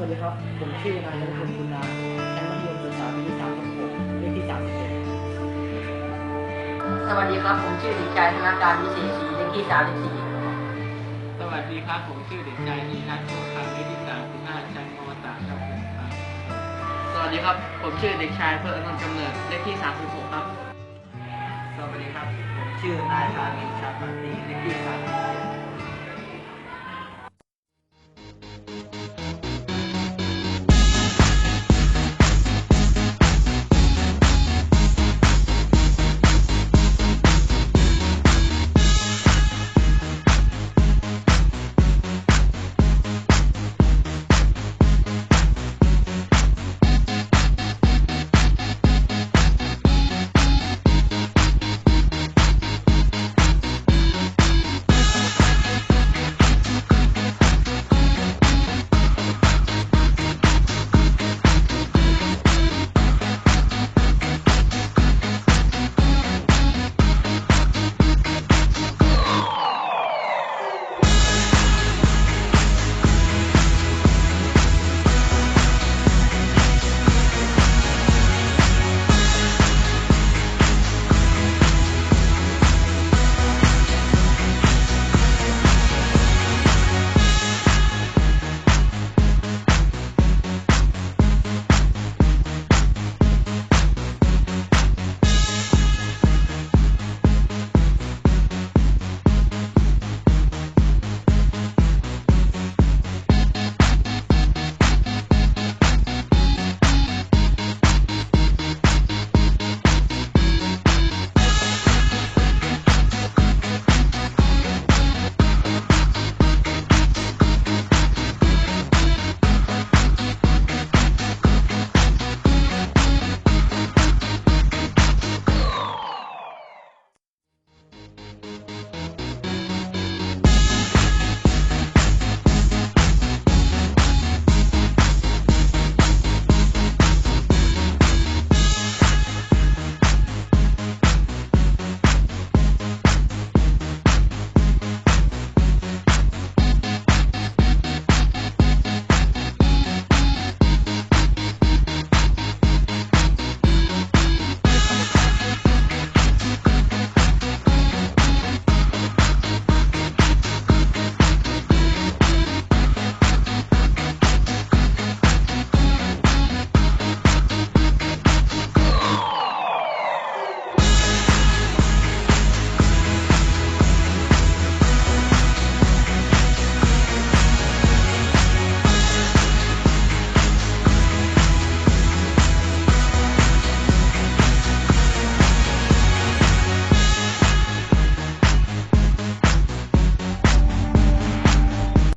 สวัสดีครับ ผมชื่อนายนพคุณนาชั้นมัธยมศึกษาปีที่สามทับหกเลขที่สามสิบเจ็ดสวัสดีครับ ผมชื่อเด็กชายธนาการวิเศษศรีเลขที่สามสิบสี่สวัสดีครับ ผมชื่อเด็กชายนีทัศน์งคำเลขที่สามสิบห้าชั้นมสามครับสวัสดีครับ ผมชื่อเด็กชายเพื่ออนนท์กำเนิดเลขที่สามสิบหกครับ สวัสดีครับ ผมชื่อนายธานินชาปันตีเลขที่สามสิบเอ็ด